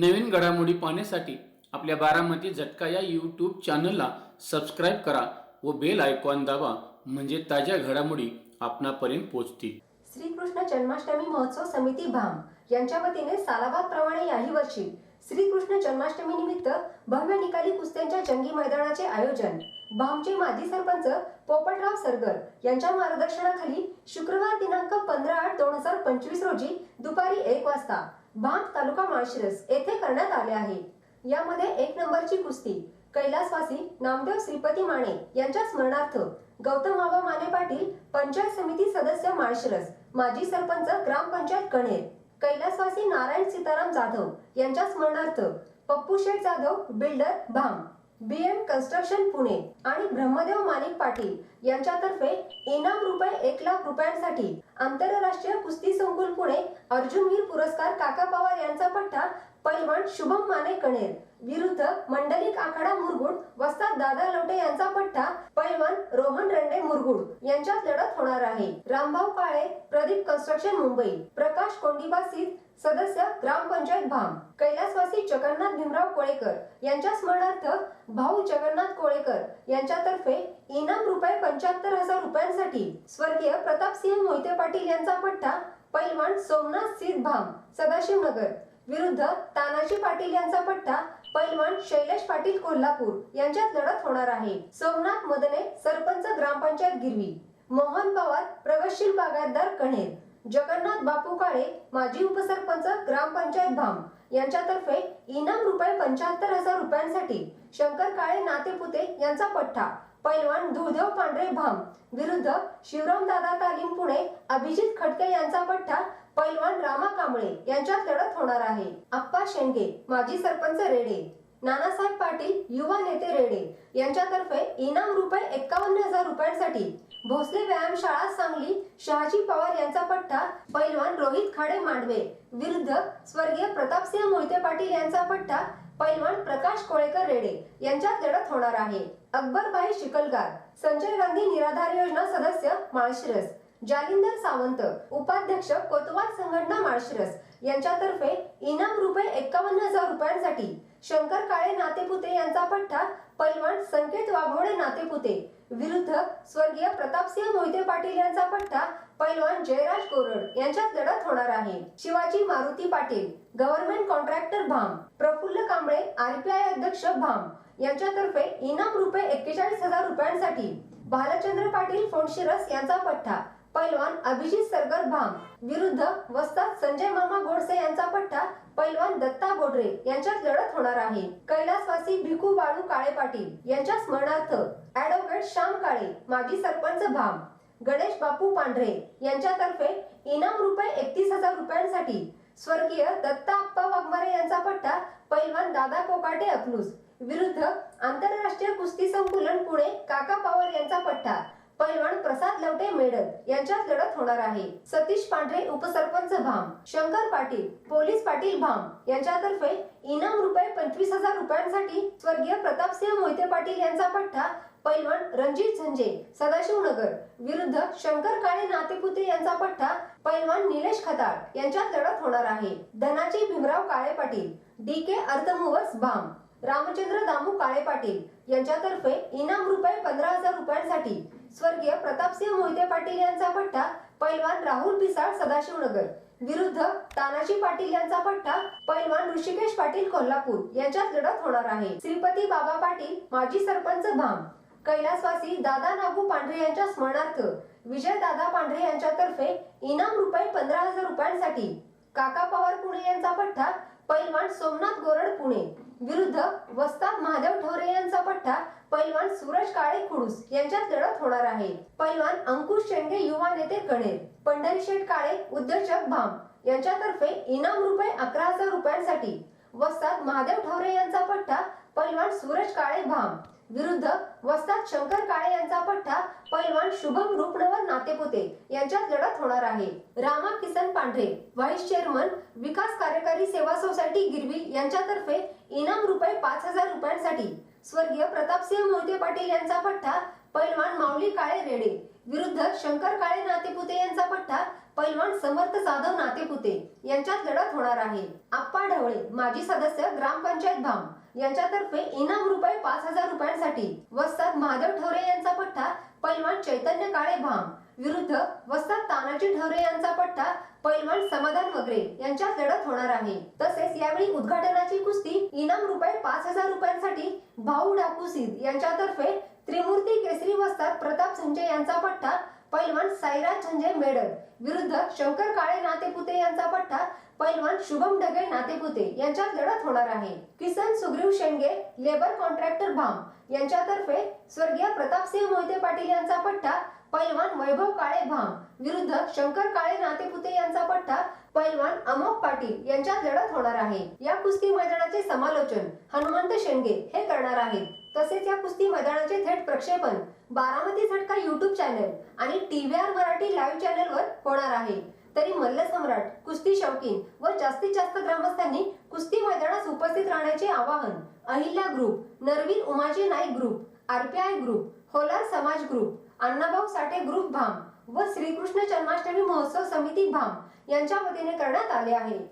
नवीन घडामोडी पाहण्यासाठी आपल्या बारामती झटका या यूट्यूब चॅनलला सबस्क्राईब करा व बेल आयकॉन दाबा म्हणजे ताज्या घडामोडी आपणापर्यंत पोहोचतील. श्रीकृष्ण जन्माष्टमी महोत्सव समिती भाम यांच्या वतीने सालाबाद प्रमाणे याही वर्षी श्रीकृष्ण जन्माष्टमी निमित्त भव्य निकाली कुस्त्यांच्या जंगी मैदानाचे आयोजन भामचे माजी सरपंच पोपटराव सरगर यांच्या मार्गदर्शनाखाली शुक्रवार दिनांक पंधरा आठ दोन हजार पंचवीस रोजी दुपारी एक वाजता भांग तालुका माळशिरस येथे करण्यात आले आहे. यामध्ये एक नंबरची कुस्ती कैलासवासी नामदेव श्रीपती माने यांच्या स्मरणार्थ गौतम बाबा माने पाटील पंचायत समिती सदस्य माळशिरस माजी सरपंच ग्रामपंचायत कणेर कैलासवासी नारायण सीताराम जाधव यांच्या स्मरणार्थ Pappu Sheth Jadhav builder Bham B M construction Pune आणि ब्रह्मदेव मानिक पाटील यांच्यातर्फे इनाम रुपये एक लाख रुपयांसाठी आंतरराष्ट्रीय कुस्ती संकुल पुणे अर्जुनवीर पुरस्कार काका पवार यांचा पट्टा पैलवान शुभम माने कणेर विरुद्ध मंडलिक आखाडा मुरगुड वस्ताद दादा लोटे यांचा पट्टा पैलवान रोहन रंडे मुरगुड यांच्यात लढत होणार आहे. रामभाऊ काळे प्रदीप कन्स्ट्रक्शन मुंबई प्रकाश कोंडिबा सीत सदस्य ग्रामपंचायत भाम कैलासवासी जगन्नाथ भीमराव कोळेकर यांच्या स्मरणार्थ भाऊ जगन्नाथ कोळेकर यांच्यातर्फे इनाम रुपये पंच्याहत्तर हजार रुपयांसाठी स्वर्गीय प्रतापसिंह मोहिते पाटील यांचा पट्टा पैलवान सोमनाथ सीत भाम सदाशिवनगर विरुद्ध तानाजी पाटील यांचा पट्टा पैलवान शैलेश पाटील कोल्हापूर यांच्यात लढत होणार आहे. सोमनाथ मदने सरपंच ग्रामपंचायत गिरवी. मोहन पवार प्रगतशील बागायतदार कणेर. जगन्नाथ बापू काळे माजी उपसरपंच ग्रामपंचायत भाम. यांच्यातर्फे इनाम रुपये पंच्याहत्तर हजार रुपयांसाठी शंकर काळे नातेपुते यांचा पठ्ठा पैलवान धुळदेव पांढरे भाम विरुद्ध शिवराम दादा तालीम पुणे अभिजित खटके यांचा पठ्ठा पैलवान रामा कांबळे यांच्यात लढत होणार आहे. आप्पा शेंडगे माजी सरपंच रेडे. नानासाहेब पाटील युवा नेते रेडे यांच्यातर्फे इनाम रुपये एक्कावन्न हजार रुपयांसाठी भोसले व्यायामशाळा सांगली शहाजी पवार यांचा पट्टा पैलवान रोहित खाडे मांडवे विरुद्ध स्वर्गीय प्रतापसिंह मोहिते पाटील यांचा पट्टा पैलवान प्रकाश कोळेकर रेडे यांच्यात लढत होणार आहे. अकबरबाई शिकलगार संजय गांधी निराधार योजना सदस्य माळशिरस जालिंदर सावंत उपाध्यक्ष कोतवाल संघटना माळशिरस यांच्यातर्फे इनाम रुपये एक्कावन्न हजार रुपयांसाठी शंकर काळे नातेपुते यांचा पठ्ठा पैलवान संकेत वाघोडे नातेपुते विरुद्ध स्वर्गीय प्रतापसिंह मोहिते पाटील यांचा पठ्ठा पैलवान जयराज कोरड यांच्यात लढत होणार आहे. Shivaji Maruti Patil government contractor Bham Praful Kamble RPI अध्यक्ष भाम यांच्यातर्फे इनाम रुपये एक्केचाळीस हजार रुपयांसाठी भालचंद्र पाटील फोंडशिरस यांचा पठ्ठा पैलवान अभिजित सरगर भाम विरुद्ध वस्ताद संजय मामा गोडसे यांचा पट्टा पैलवान दत्ता बोडरे यांच्यात लढत होणार आहे. कैलासवासी भिकू बाळू काळे पाटील यांच्या स्मरणार्थ ऍडव्होकेट श्याम काळे माजी सरपंच भाम गणेश बापू पांढरे यांच्यातर्फे इनाम रुपये एकतीस हजार रुपयांसाठी स्वर्गीय दत्ता आप्पा वाघमारे यांचा पट्टा पैलवान दादा कोकाटे अकलूस विरुद्ध आंतरराष्ट्रीय कुस्ती संकुलन पुणे काका पवार यांचा पट्टा पैलवान प्रसाद लवटे मेडल यांच्यात लढत होणार आहे. सतीश पांढरे उपसरपंच भाम शंकर पाटील पोलीस पाटील भाम यांच्यातर्फे इनाम रुपये पंचवीस हजार रुपयांसाठी स्वर्गीय प्रतापसिंह मोहिते पाटील यांचा पठ्ठा पैलवान रणजित झंजे सदाशिवनगर विरुद्ध शंकर काळे नातेपुते यांचा पट्टा पैलवान निलेश खताळ यांच्यात लढत होणार आहे. Dhanaji Bhimrao Kale Patil D K earthmovers Bham Ramchandra Damu Kale Patil यांच्यातर्फे इनाम रुपये पंधरा हजार रुपयांसाठी स्वर्गीय प्रतापसिंह मोहिते पाटील यांचा पट्टा पैलवान राहुल पिसाळ सदाशिवनगर. विरुद्ध तानाजी पाटील यांचा पट्टा पैलवान ऋषिकेश पाटील कोल्हापूर यांच्यात लढत होणार आहे. श्रीपती बाबा पाटील माजी सरपंच भाम. कैलासवासी दादा नागू पांढरे यांच्या स्मरणार्थ विजय दादा पांढरे यांच्यातर्फे इनाम रुपये पंधरा हजार रुपयांसाठी काका पवार पुणे यांचा पट्टा पैलवान सोमनाथ गोरड पुणे. विरुद्ध वस्ताद महादेव ठोरे यांचा पट्टा पैलवान सूरज काळे खुडूस यांच्यात लढत होणार आहे. पैलवान अंकुश शेंगे युवा नेते कणेर पंढरी शेठ काळे उद्योजक भाम यांच्यातर्फे इनाम रुपये अकरा हजार रुपयांसाठी वस्ताद महादेव ठोरे यांचा पट्टा पैलवान सूरज काळे भाम विरुद्ध वस्तात शंकर काळे यांचा पट्टा पैलवान शुभम रूपनवर नातेपुते यांच्यात लढत होणार आहे. रामा किसन पांढरे व्हाईस चेअरमन विकास कार्यकारी सेवा सोसायटी गिरवी यांच्यातर्फे इनाम रुपये पाच हजार रुपयांसाठी. स्वर्गीय प्रतापसिंह मोहिते पाटील यांचा पट्टा पैलवान माऊली काळे रेडे. विरुद्ध शंकर काळे नातेपुते यांचा पट्टा पैलवान समर्थ जाधव नातेपुते यांच्यात लढत होणार आहे. आप्पा ढवळे माजी सदस्य ग्रामपंचायत भाम. यांच्यातर्फे इनाम रुपये पाच हजार रुपयांसाठी वस्ताद महादेव ठवरे यांचा पट्टा पैलवान चैतन्य काळे भाम विरुद्ध वस्ताद तानाजी ठवरे यांचा पट्टा पैलवान समाधान वगैरे यांच्यात लढत होणार आहे. तसेच यावेळी उद्घाटनाची कुस्ती इनाम रुपये पाच हजार रुपयांसाठी भाऊ डाकू यांच्यातर्फे त्रिमूर्ती केसरी वस्ताद प्रताप संजय यांचा पट्टा पैलवान साईराज संजय मेडल. विरुद्ध शंकर काळे नातेपुते यांचा पट्टा पैलवान शुभम ढगे नातेपुते यांच्यात लढत होणार आहे. किसन सुग्रीव शेंगे लेबर कॉन्ट्रॅक्टर भाम यांच्यातर्फे स्वर्गीय प्रतापसिंह मोहिते पाटील यांचा पट्टा पैलवान वैभव काळे भाम. विरुद्ध शंकर काळे नातेपुते यांचा पट्टा पैलवान अमोक पाटील यांच्यात लढत होणार आहे. या कुस्ती मैदानाचे समालोचन हनुमंत शेंडगे हे करणार आहेत. तसेच या कुस्ती मैदानाचे थेट प्रक्षेपण बारामती झटका युट्यूब चॅनल आणि टीव्हीआर मराठी लाईव्ह चॅनलवर होणार आहे. तरी मल्ल सम्राट कुस्ती शौकीन व जास्तीत जास्त ग्रामस्थांनी कुस्ती मैदानास उपस्थित राहण्याचे आवाहन Ahilya group Narveer Umaji Naik group RPI group Holar समाज ग्रुप अण्णाभाऊ साठे ग्रुप भाम व श्रीकृष्ण जन्माष्टमी महोत्सव समिती भाम यांच्या वतीने करण्यात आले आहे.